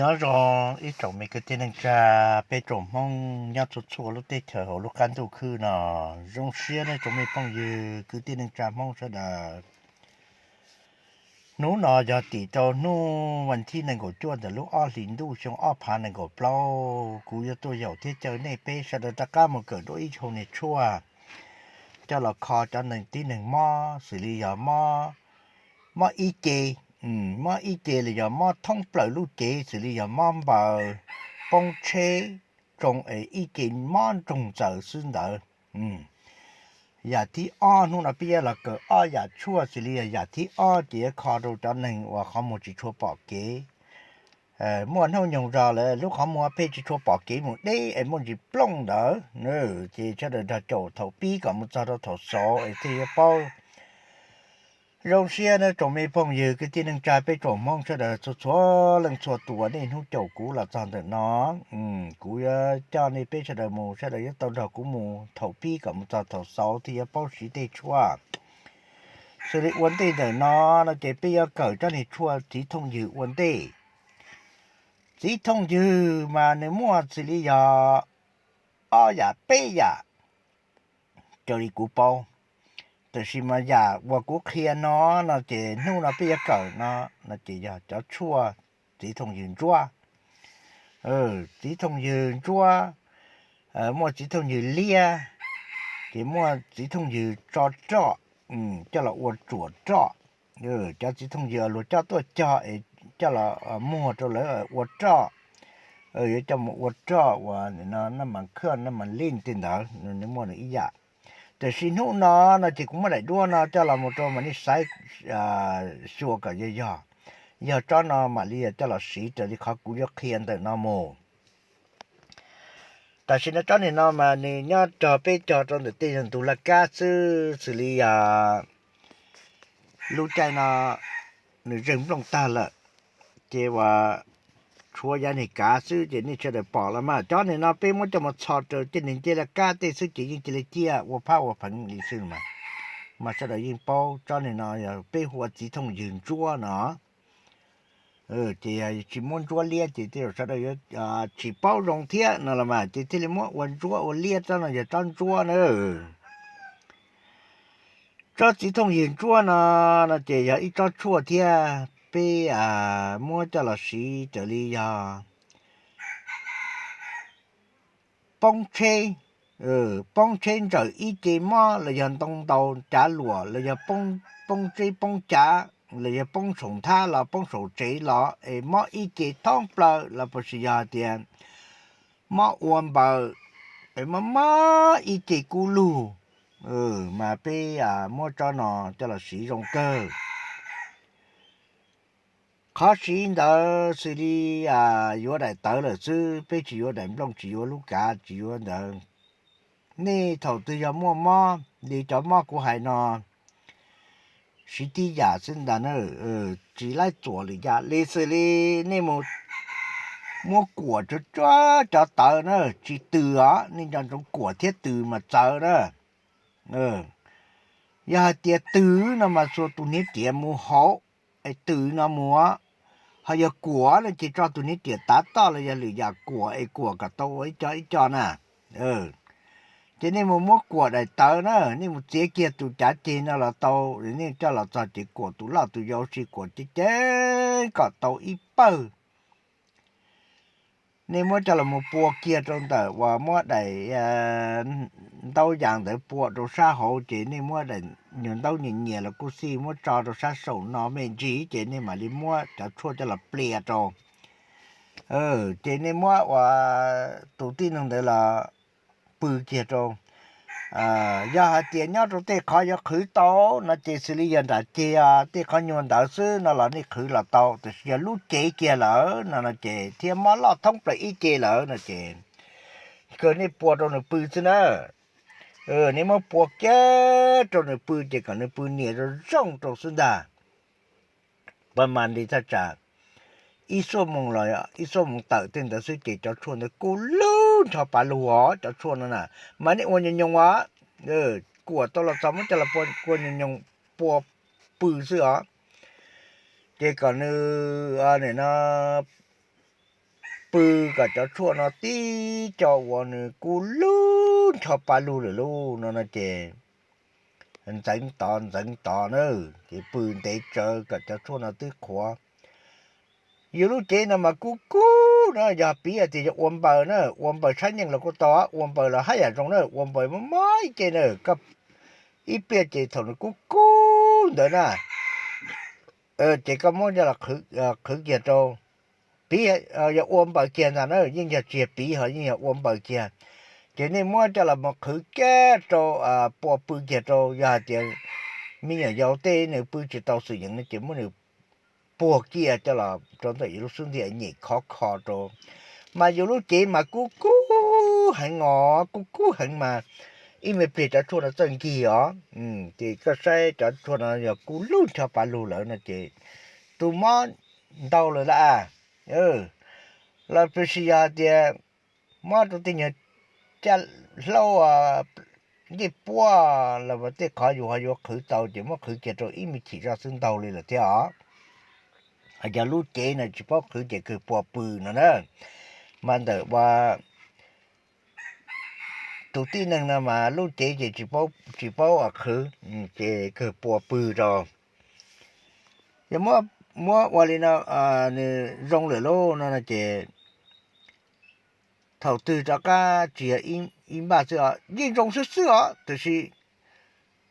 ย้อนรองอีจงไม่ก็เจนงจะไปจงห้องย้อนสุดสุดลูกเตะเถอะลูกการตูคืนน่ะรงเสียนะจงไม่ป้องยืนก็อเจนงจะห้องเสดานู้นอยอดติดโนู้วันที่หนึ่งก็จ้วนแต่ลูกอ้อสินดูชงอ้อพานหนึ่งก็เปล่ากูยะตัวใหญ่เทีเจอในเป้เสดาตะก้ามันเกิดด้วยชงในชั่วเจ้าหลอกคอจ้าหนึ่งที่หนึ่งมอสิริยาม่อม่ออีเจมาอีเจลยมาท่องปล่อยลูกเจสิเลยมาบ่าปงเชจงเออีเจมาจงจสินเดออืย่าที่อ้อนู่นนะเปียละก็อ้อย่าชั่วสิเลยอย่าที่อ้อเจคอดูจำหนึ่งว่าเขาโมจิชัวปอกเกเออมื่อเท่ายงรอเลยลูกเขาโมเพจิชัวปอกเกมดีเอ็มจะปล้งเดอเนอเจชะเดอจะโจทปีก็บมุจาระทสศเอที่ป้อ rong xe nó trộm mấy phong dư cái tin đang trai bé trộm mong cho đỡ số số lần số tuổi nên không chậu cũ là toàn được nó ừ cũ ờ, cho nên bé cho đỡ mù cho đỡ cái tàu đầu cũng mù thầu pi cả một tàu thầu sáu thì ờ, bao sĩ tê chua sự lý vấn đề đỡ nó nó bây giờ cởi cho nên chua chỉ thông dư vấn đề chỉ thông dư mà nếu mua xử lý giờ ô dạ bé dạ cho đi cú bao แต่สิมาอยากว่ากูเคลียเนาะนะเจนู่นนะพี่เกิดเนาะนะเจอยากจะชั่วสีทงยืนชั่วเออสีทงยืนชั่วเออมัวสีทงยืนเลี้ยเจมัวสีทงยืนจอจออืมเจ้าละอวดจวดจอเออเจ้าสีทงยืนรู้เจ้าตัวจอเอเจ้าละมั่วเจ้าละอวดจอเออเจ้าอวดจอว่าเนี่ยนะน้ำมันเครื่อนน้ำมันลิ้นตินเดอะนี่มั่วเนี่ยอีหยาแต่สินุนะนนะจิกุม่ได้ด้วยนะจ้าเราโมดตมันนี่ใส่ชัวกับเยอะๆยาจ้านะมาเรียจ้าเราสีจะที่เขากูยกเคียนแต่นาโมแต่สิ่งนะจ้าเนี่ยนะมาเนี่ยยอดจอไปจอตอนเด็กตีนตุลกาซื้อสิริยารู้ใจนะหนึ่งเรื่องตรงตาละเจว่าชัวยันหิกาซื้อเจนี่เฉลยปอกละมาจอนเนี่ยนอเป็นมันจะมาชอเจอเจนี่เจละกาเตซื้อเจยิงเจละเจียวัวผ้าวัวผันอีซื้อมามาเฉลยยิงเป้าจอนเนี่ยนออย่าเป็นหัวจีทงยืนจั่วเนาะเออเจียชิมวนจั่วเลียเจเดียวเฉลยอ่าชิเป้าลงเทียนั่นละมาเจทจ่เลมวันจั่ววันเลียจ้อน่อย่าจอนจั่วเนอียวะ这几จ้า呢，那这样一张桌贴，bé à mua cho là sĩ trở đi à bông chê ừ bông chê trở ý chế mà là dân tông tàu trả lụa là dân bông bông chê bông trả là dân bông sủng tha là bông sủng chế là ấy mà ý chế thông bờ là bông sĩ gia tiền mà uốn bờ ấy mà mà ít chế cú lù ừ mà bé à mua cho nó cho là sĩ rong cơ khó sĩ nợ xử lý à vô đại tớ là chứ bây chỉ vô đại long chỉ vô lúc cả chỉ vô nợ nè thầu tư giờ mua mò đi cho mò của hải nó, sĩ tí giả sinh đàn ở ờ chỉ lại chỗ lý giả lý xử lý nè một mua của cho cho cho tớ nữa chỉ từ á nên chọn trong của thiết từ mà tớ đó, ờ giờ tiệt từ nó mà số tụ nít tiệt mua hậu ấy tự nó múa họ giờ của là chỉ cho tụi nó tiền tá to là giờ lựa giờ của ấy của cả tao ấy cho ấy cho nè ừ cho nên mà mua của đại tớ nó nên một chế kia tụi trả chi nó là tao nên cho là cho chỉ của tụi là tụi giàu chỉ của chứ chế cả tao ít nên mua cho là một bùa kia trong tờ và mua đại à, đâu dạng để bộ đồ sa hậu chỉ nên mua để nhận đâu nhìn nhẹ là cô si mua trò đồ sa sầu nó mình chỉ chỉ nên mà đi mua cho chua cho là plea trò ừ chỉ nên mua và tụ tin không thể là bự kia trò à giờ hạt tiền nhau rồi tê khó giờ khử tàu nó chỉ xử lý dân đã chia tê khó nhuận đã xứ nó là đi khử là tàu thì giờ lúc chế kia lỡ nó nó chế thì mà lo thông lại ý chế lỡ nó chế เกิดในปวดตรงหนึ่งปืนซะนะเออ นี่มาปวกแก่ตัวในปืนเด็กกับในปืนเนี่ยเราองตัวสุดาประมาณนี้ถ้าจากอีส้มมงลอยอ่ะอีส้มมงเตัดเต็มแต่สุดจเจจะชวนแต่กูลู้ชอบปลาลูหจะชวนนั่นน่ะมันนี่วันยังยงวะเออกลัวตัวดสามันจะละปนกวยังยงปัวปืนเสือเจก่อนเอออันเนี่ยนะปืนกับจะชวนน่ะตีจะวันกูลู้นชอบปลาลูเลยลูนนเจฉันสังตอนสังตอนเออที่ปืนเตะเจอกับจะช่วยนาตึกขวาอยู่ลูกเจนะมากูกูนะอย่าปีอ่ะที่จะอวมเปิดเนอะอวมเปิดฉันยังเราก็ต่ออวมเปิดเราให้อย่างตรงเนอะอวมเปิดมันไม่เจเนอกับอีเปียเจถอนกูกูเดินนะเออเจก็มังจะละคือเออคือเกียร์โตปีเอออย่าอวมเปิดเกียร์นะเนอะยิ่งจะเจียปีเหรอยิ่งอยอวมเปิดเกียร์กนี่มั่วจะมาคือแก่โตอ่าปอปืนแก่โตยาเจียมีอย่างยาวเต้เนี่ยปืนจะต่อสุ้ยังนี่จะมั่วเนี่ยปวกี้จะละจนตัวยุสุนที่เหนียคอคอโตมาอยู่รู้จีมากูกูหันงอกูกูหันมาอีเมเปี่ยนจะชวนเราเต้กี้อ๋ออืมจีก็ใช้จะชวนเาอย่ากูลุ้นชาวปารูแล้วนะจีตัวมันโตาเลยละเออเราไปสียเดียมั่นตัวทีเนี่ยจะเล่าอ่ี่ปัวแล้วว่าที่ขาอยู่หายคือเตาจะว่าคือเกจอีมีขีดราซึ่งเตาเลยล่ะอที่อ๋ออาจจะรู้เจนะเฉพาะคือเจคือปัวปืนนะเนอะมันแต่ว่าตัวที่หนึ่งนะมารู้เจเจเฉพาะเฉพาะอ่ะคือเจคือปัวปืนรออย่างเมื่อเมื่อวันนี้นะอ่าเนี่ยรงเหลือโลนั่นนะเจ đầu tư cho các chị in in bà sữa nhìn trong sữa sữa từ khi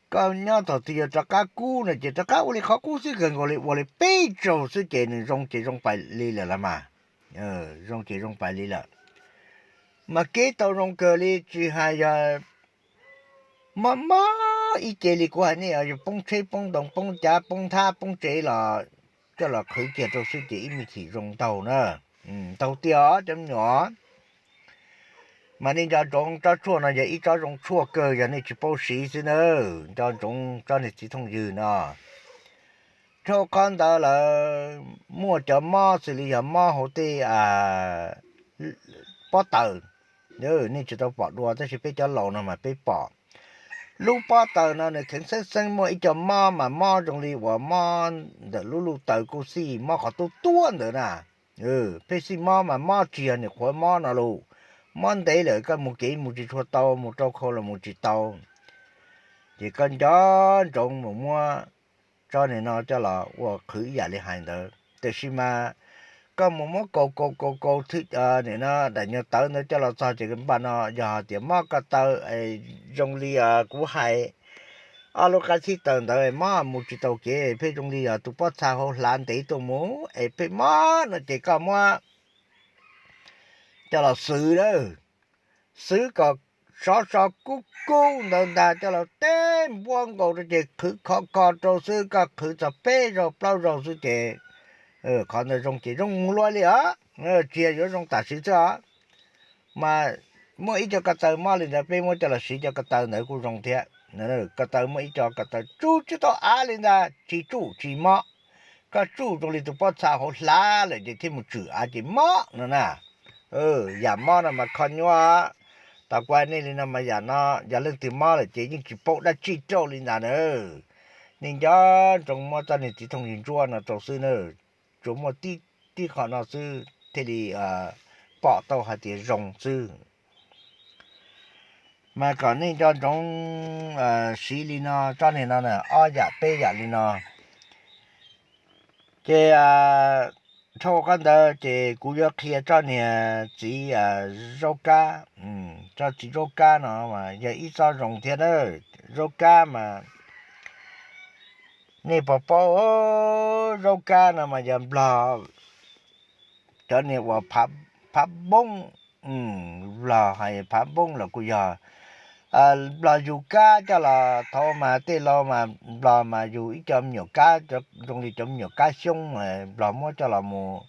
có nhau đầu tư cho các cú này chỉ cho các uli khó cú sữa gần gọi gọi bê trâu sữa chị này trong chị trong phải là làm à ờ trong chị trong phải là mà kế tàu trong cờ lì chỉ hai giờ mà mà ý chế lì của anh ấy bông chơi bông đồng bông chả bông tha bông chế là cho là khử chế trong sữa chị mình chỉ trong tàu nữa ừ, tàu tiêu chấm nhỏ มันนี่จะจงจะชั่วนะอย่าอีจะจงชั่วเกินอย่านี่จะโป้สีสินะจะจงจะนี่จะทงยืนนะเขากันได้เมื่อจะมาสิลี่ย่ามาหัวที่อ้าปอดเนี่ยนี่จะต้องปอดด้วยจะไปจะหลงนะมาเป็นปอดลูกปอดตนั้นเนองเส้นเส้นเมื่อจะมามามาตรงนี้ว่ามาเดลูลูตัวกูสิมาขอตัวตัวเดินนะเออเป็นสิมามามาเจียนเนี่ยควรมาหน้าลูก món đấy lệ có một chỉ một chỉ thua to một trâu khô là một chỉ tàu chỉ con chó trồng một mua cho này nó cho là và khử giả đi hành được. từ khi mà có một món cô cô cô cô thích à ờ, nên nó đại nhau tới nó cho là sao chỉ cần bạn nó giờ thì mắc cả tờ ấy trong ly à cũng hay à lúc cái gì tận tới mà một chỉ tàu kia phải trong ly à ờ, tụ bắt sao lan tí tụ mũ ấy phải mà nó chỉ có mà cho là sự đó xứ còn so so cú cú nâng đà cho là tế buông cổ rồi chị khử khó khó trâu sư có khử cho bê rồi bao rồi sư chị ừ khó nơi trong chị trong ngu loa li ừ, á ừ chia ở trong ta sĩ cho mà mỗi ít cho cả tờ mà lên đà bê mỗi cho là sĩ cho cái tờ này cũng rong thiệt nên cái tờ mỗi ít cho cả tờ chú chứ tao á lên đà chỉ chú chỉ mọ cái chú trong này tục bắt sao hồ lá lại để thêm một chữ á chỉ mọ nữa nè เอออย่ามอนะมาคอนยัวตากวนี่ลยนะมาอย่าเนาะอย่าเลิกตีมอเลยเจียงจีโปได้จีโจ้เลินะเนอนี่ยอนจงมอตอนนี่จีทงยินจ้วนนะจงซื้อเนอจงมอที่ที่ขอนอซื้อเทดีเอ่อปอเต้าหาเจียรงซื้อมาก่อนนี่จอนจงเอ่อสีลีนาจอนเห็นนะเนี่ยอ้อยาเป้ยาลีนาเจ้า thô con đó thì cú yo kia cho nè chỉ à rau cá ừ cho chỉ rau cá nó mà giờ ít cho rồng thiệt đó rau cá mà nè bỏ bỏ rau cá nó mà giờ lò cho nè bỏ pháp pháp bông ừ lò hay pháp bông là cú giờ à là dù cá cho là thôi mà tê lo mà là mà dù ít cho nhiều cá cho trong đi trong nhiều cá xong mà là mua cho là mù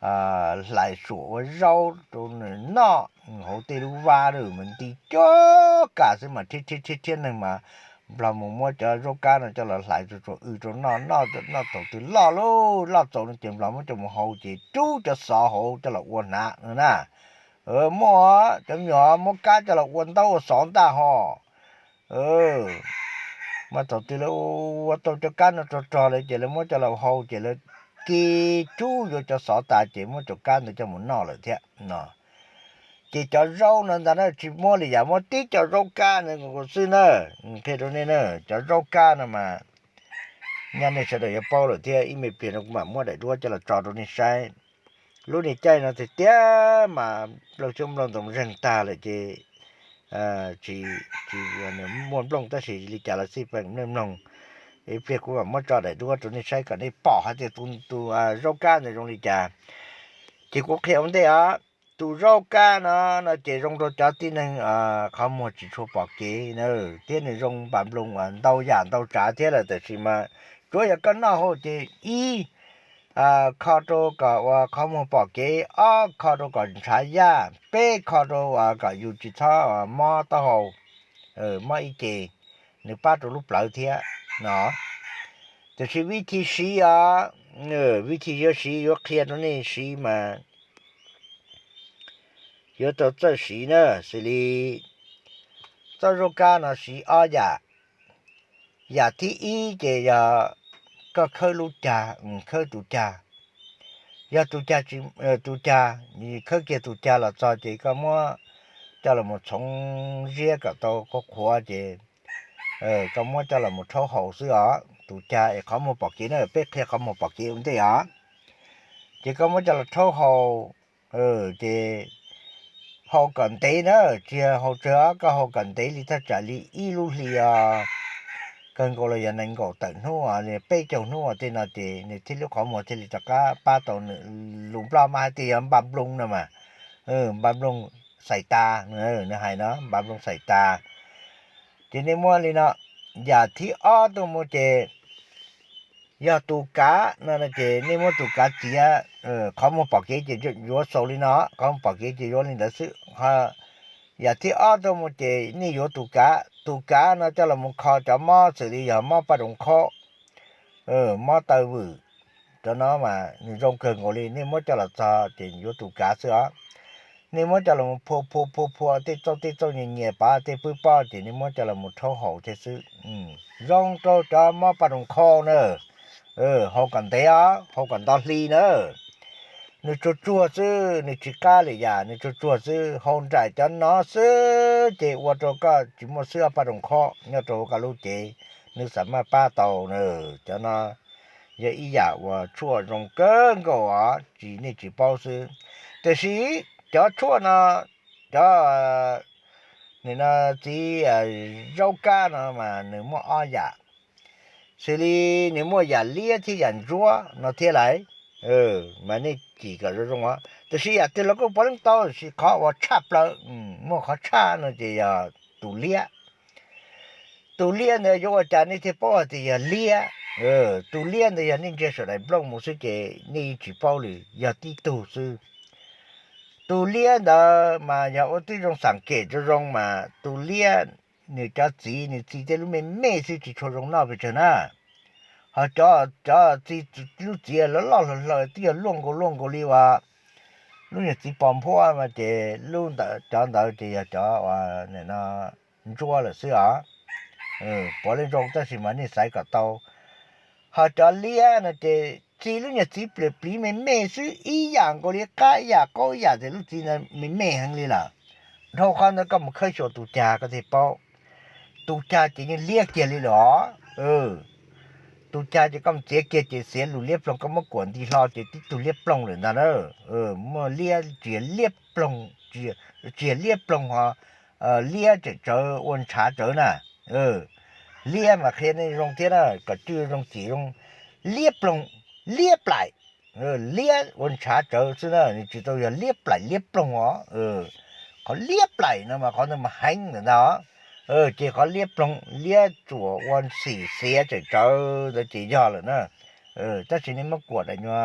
à lại sủa rau rồi nọ hậu tê lu va rồi mình đi cho cả thế mà thiết thiết thiết thiết này mà là mù mua cho rau cá này cho là lại rồi rồi ừ rồi nọ nọ rồi nọ tổ từ lo luôn lo tổ nó chìm là mua cho một hậu chỉ chú cho sợ hậu cho là uốn nạ nữa nè เออหมอจำหยอมกาจะละอวนเต้าสองตาหอเออมาตบตีแล้วว่าตจะกันจะจอเลยเจริญมจะเราหฮเจริญกีจู้อยู่จะสอตาเจมจะกันจะหมุนนอเลยเถอะนอจีจะเรานั่นแต่นะจีมอเลยอย่ามอตีจะเรากันเนี่ยกูซื้อเนอะเพโตนี่เนอะจะเรากันนะมาเนี่ยในเสด็จเป้าเลยเถอะอีไม่เปลี่ยนออกมามั่วได้ด้วยจะเราจอตรงนี้ใช้ lúc này chơi nó thì tía mà lâu chung lâu tổng rèn ta là chị à chị chị nếu muốn lòng ta chỉ đi trả là xịp bằng nêm lòng cái việc của bạn mất cho để đua tụi này sai cả này bỏ hết thì tụi tụi à rau cá này trong đi trả chị có khi ông đấy á tụi rau cá nó nó chỉ trong đồ chả tin nên à không một chỉ số bỏ chị nữa tiền này trong bạn luôn à đâu giảm đâu trả thế là tại vì mà chúa giờ cân nó hồ chị y เอ่อคอัวก็ว่าข้อมูลปอกเกอ้อคอโตก็ช้ยาเป้คอตัว่ก็อยู่จิตอมอตะหูเออมออีเกนึกป้าตัวลูกเหล่าเทียเนาะแต่ชีวิธีสีอ่ะเออวิธีเยอะสีเยอะเคลียร์ตัวนี้สีมาเยอะตัวเจ้าสีเนอะสิลีเจ้าโรกาเนาะสีอ้อยาอย่าที่อีเจีย có khơi lũ trà ừ, khơi tụ trà giờ tụ trà chỉ ờ, tụ trà như khơi kia tụ trà là cho chỉ có mua cho là một sống riêng cả tàu có khóa chỉ ờ có mua cho là một số hồ sữa ở tụ trà có một bọc chỉ nó là biết kia có một bọc chỉ cũng thấy ở chỉ có mua cho là số hồ, ờ thì hậu cần tế nữa chia hồ chứa có hồ cần tế thì ta trả lý ít lúc thì à กันก็เลยยันั่งกอดแต่หนูอเนี่ยเป้เจ้าหนูอ่ะที่นาทีเนี่ยที่ลูกของหมอที่ลิตก้าป้าตัวหนึ่งหลุมปลอมมาตีอันบำลุงนะมาเออบำบลุงใส่ตาเนื้อเนื้อหายเนาะบำบลุงใส่ตาทีนี้มั่วเลยเนาะอย่าที่อ้อตัวโมเจอย่าตูกะนั่นนะเจนี่มั่วตูกะเสียเออเขาโมปากเกจิยัวโซลีเนาะเขาโมปากเกจิยัวลิเดือดซึ่งฮะอย่าที่อ้อตัวโมเจนี่โยัวตูกะตูกาเนาะจะละมุคอจะมอสิริยามอปะดงคอเออมอตะวืจะเนาะมานี่รงเกินโอลีนี่มอจะละซาจินยูตูกาเสือนี่มอจะละมุพพพพติโตติโตเงี้ยป้าติปุป้าจินี่มอจะละมเทาหอเทซึอืมรงโตจะมอปะดงคอเนอเออหอกันเตยอหอกันตอลีเนอนี่ชัวชัวซื้อนี่ชิค้าเลยยานี่ชัวชัวซื้อห้องใจจันนอซื้อเจวัวตัวก็จิ้มเสื้อปลาดงคอเนื้อตัวก็รู้เจนี่สามารถป้าโตเนื้อจันนอยังอีหย่าว่าชั่วรงเกินก็ว่าจีนี่จีบเอาซื้อแต่สีจะชั่วนะจะนี่นะจีเออจ้องกันนะมันนี่มั่วอ้ายสิลีนี่มั่วอย่าเลี้ยที่ยันรัวนอเท่าไหร่เออมันนี่กี่个这ร啊但是呀这那个แต่สิ我差不了嗯莫靠差呢า要独ปล立อ如果咱那些包的要าเออตัวเลี้ยนเนี่ยนี่จะสลยปล่อยมุสเกนี่จีบเอาเลยอย่าตดตัวซื้อตัเลียเน่ยมาอย่าเอาที่ตรงสังเกตจะตรงมาตุเลียเนี่ยจะจีเนี่ยจีจะรู้ไม่ไม่สิจีชนตรงนอกไปจ้ะนะฮะจ้าจ้าจี่จุดเจี๋ยแล้วล่หล่าเตี้ยลงก็ลงก็เลยว่าลุงยังจีบปอมพ่อมาเจลุงแต่จังแต่เจียจ้าว่าเนี่ยนะนี่ชัวรเลยสิอ่ะเออพอเรื่องตรงแต่สิมันนี่ใส่กระเต้าฮะจ้าเลี้ยนะเจีลุงยังจีบเลยปีเมย์เมย์สิอีหยางก็เลยก้าอยากก็อยากเจลุงจีนะเมยเม่์หังเลยล่ะท้อคข้นั้นก็ไม่เคยช่วยตุ๊กตาก็ที่เปล่าตุ๊กตาจีนี่เลี้ยเกียเลยเหรอเออตูจ่าจะก้มเสียเกียจเสียหลุเลียบปลงก็มากวนที่รอจะติตูเลียบปลงเลยนะเน้อเออมื่อเลียเจียเลียบปลงเจียเจียเลียบปลงฮะเออเลียจะเจอวนชาเจอน่ะเออเลียมาเคในโรงเทียนะก็จื้อโรงจีโรงเลียบปลงเลียบไหลเออเลียวนชาเจอซึ่งน่ะนี่จิตตัวอย่าเลียบไหลเลียบปลงฮอเออเขาเลียบไหลนะมาเขาเนี่ยมาหันเนาะเออเจีเขาเลียบลงเลียจั่ววันสี่เสียจะเจอจะจีย่อเลยนะเออถ้าชนี้มากวดอะไรเนาะ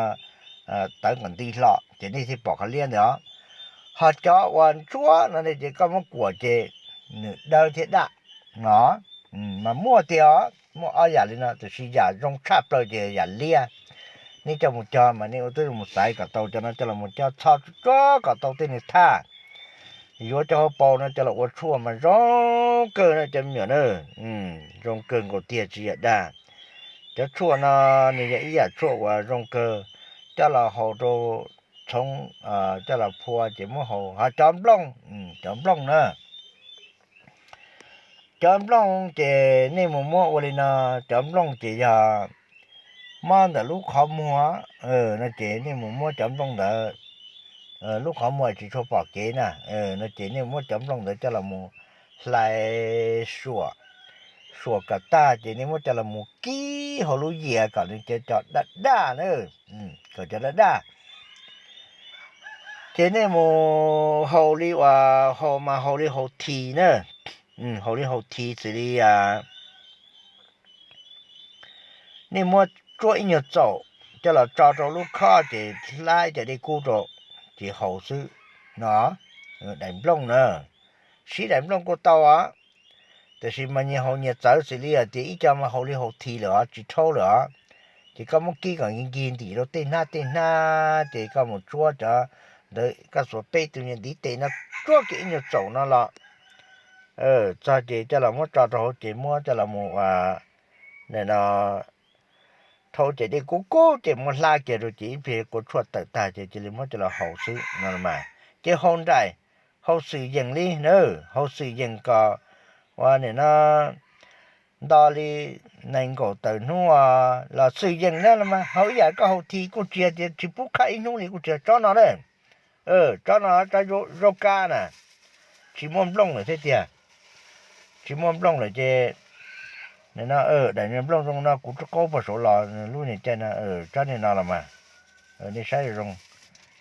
เอ่อตั้งกันตีหล่อจีนี่ที่บอกเขาเลียเนาะหาเจาะวันชั่วนั่นเองจีก็มากวดเจหนึ่งเดาเท็ดดะเนาะอืมมามั่วเตียวมั่วเอาอย่าเลยนะแต่สีอย่าลงชาเปล่าเจอย่าเลียนี่จะมุจอมานี่อุตุมุส่ยกับโตจะนั่นจะละมุจอชอบก็กับโตาที่นี่ท่าโยเจะเอาเปานะจะละวดชั่วมันร้องเกินจะเหมือนเนอะอืมร้องเกินก็เตี้ยจีได้จะชั่วนะนี่ยอย่าชั่วว่าร้องเกินจะละหอโตชงอ่าจะละพัวเจมหูหาจอมล่องอืมจอมล่องนะจอมล่องเจนี่มัวมัววันนะจอมล่องเจียมันแต่ลูกขมัว เออนะเจนี่มัวมัวจอมล่องเด้อเออลูกขอมวยจีชอปอกเก๋น่ะเออนจีนี่มวจำลองเดี๋ยวจะละมูลายสัวสัวกับตาจีนี่มวจะละมูกี้หอลูเหยียก่อนีจะจอดดัดด้าเนออืมก็จะดัดด้าเจนี่มวหอลีว่าหอมาหอลีหอทีเนออืมหอลีหอทีสิริยานี่มวจ้วยเนี่ยเจ้าจะละจ้าจ้าลูกข้าจะไล่จะได้กู้จ้า thì hậu sư, nó đánh lông nữa sĩ đánh lông của tao á thì sĩ mà nhiều hậu nhiệt giáo sĩ lý thì ít cho mà hậu lý hậu thi nữa chỉ thâu nữa chỉ có một kỹ còn những kiến thì nó tên na tên na chỉ có một chúa cho đấy các số bê tự nhiên đi tên nó chúa kỹ nhiều chỗ nó lọ ờ cho chị cho là một cho trò chị mua cho là một à này nó 头姐姐哥哥姐么拉姐都姐别个出大大姐姐里么就了好事，那嘛，这现在好事盈利呢，好事盈个，我呢那道理能够等侬啊，那事盈了了嘛，好呀，个好提个姐姐只不开侬哩个姐找哪嘞？เออตอนนั้นจะโรกาน่ะชิมอมลงเลยเสียเดียชิมอมลงเลยเจ nên nó ở đại nhân lông rong nó cũng có một số lò luôn này trên ở trên này nó là mà ở đây sai rong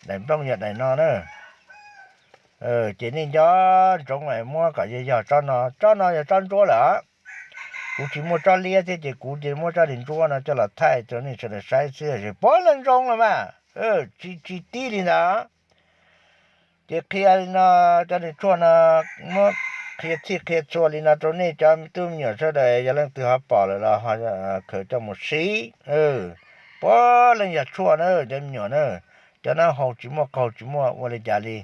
đại lông nhật đại nó nữa ờ chỉ nên cho trong này mua cả gì giờ cho nó cho nó giờ cho chúa là cũng chỉ mua cho lia thế chỉ cũng chỉ mua cho đình chúa nó cho là thay cho nên cho là sai xưa chỉ bỏ lên rong là mà ờ chỉ chỉ tí đi đó chỉ khi nó cho đình chúa nó mua คลียที่เคลียชัวลินาตรงนี้จำตุ้มเหนียวเฉยอย่าเล่นตัวับป่าเลยละฮะเขยจะหมดสีเออป้อเล่นอย่าชั่วเนอะจำเหนียวเนอะจะน่าหอบจิ้มว่าเขาจิ้มว่าวันเียจ่าลี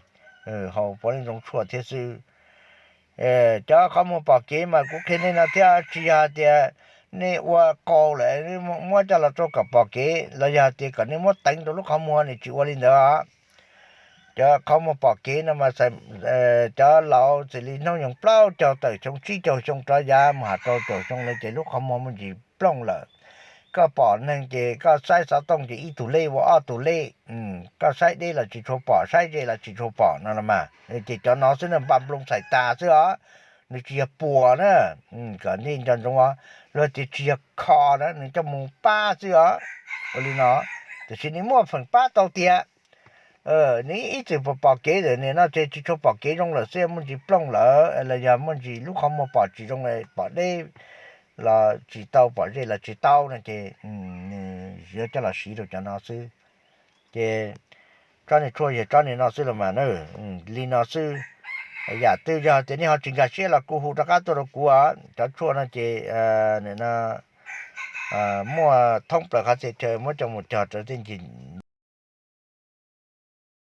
เออเขาป้อเื่นตรงชั่วเทสือเออจะเขามาปากเกมากูเคยในนาเทียชีพเดียนี่ว่าเกาเลยนี่มั่วจะเราโตกับปากเกเราอยากเจอกันนี่มั่วแต่งตัวลูกขมันี่จิวลินเด้อจะเขามาปอกกินมาใส่เอ่อจะเราสิลีน้องอย่างเปล่าจะตื่ชงชี้จะชงตรายามหาตัวจะชงเลยเจะลูกเขามามันจีปล้องเลยก็ปอกนั่งเจก็ใส่สาต้องจีอีตุเล่ว่าอ้อตุเล่อืม ก็ใส่ได้ละจีโชปอกใส่ได้ละจีโชปอกนั่นละมาเจีจะน้องซึ่งน้ำบัมลงใส่ตาซึ่งอ๋อในจียปัวน่ะอืมก่อนนี่จนจังว่าเราจะจียคอนะหนึ่จะมุงป้าซึ่งอ๋อวันนี้เนาะแต่ชิ้นนี้ม้วนฝั่งป้าโตเตียเออนี่อีจีปปาเกเดเนี่ยน่าจะจีชปาเกจงเลยเสียมันจีปล่องเลยอะไรอย่างมันจีลูกเขามาปาจีจงเลยปาได้ละจีเต้าปาได้ละจีเต้านั่นเจอืมเยอะจะละสีดูจะน่าซื้อเจ้าเนี่ยช่วยเจ้าเนี่ยน่าสื้อละมันเออลีน่าสื้ออยากตื่นจะเนี่ยเขาจิงกาเชี่ยละกูหูตะกาตัวกูอ่ะจะช่วยนั่นเจเออเนี่ยนะเออมั่อท่องเปล่าเขเสียเจอมั่อจะหมดจอดจะจริง